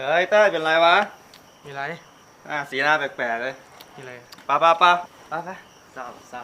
เฮ้ยเต้ยเป็นไรวะ มีไร อะสีหน้าแปลกๆเลย มีไร ไป้าป้าป้าป้าไปเศร้าเศร้า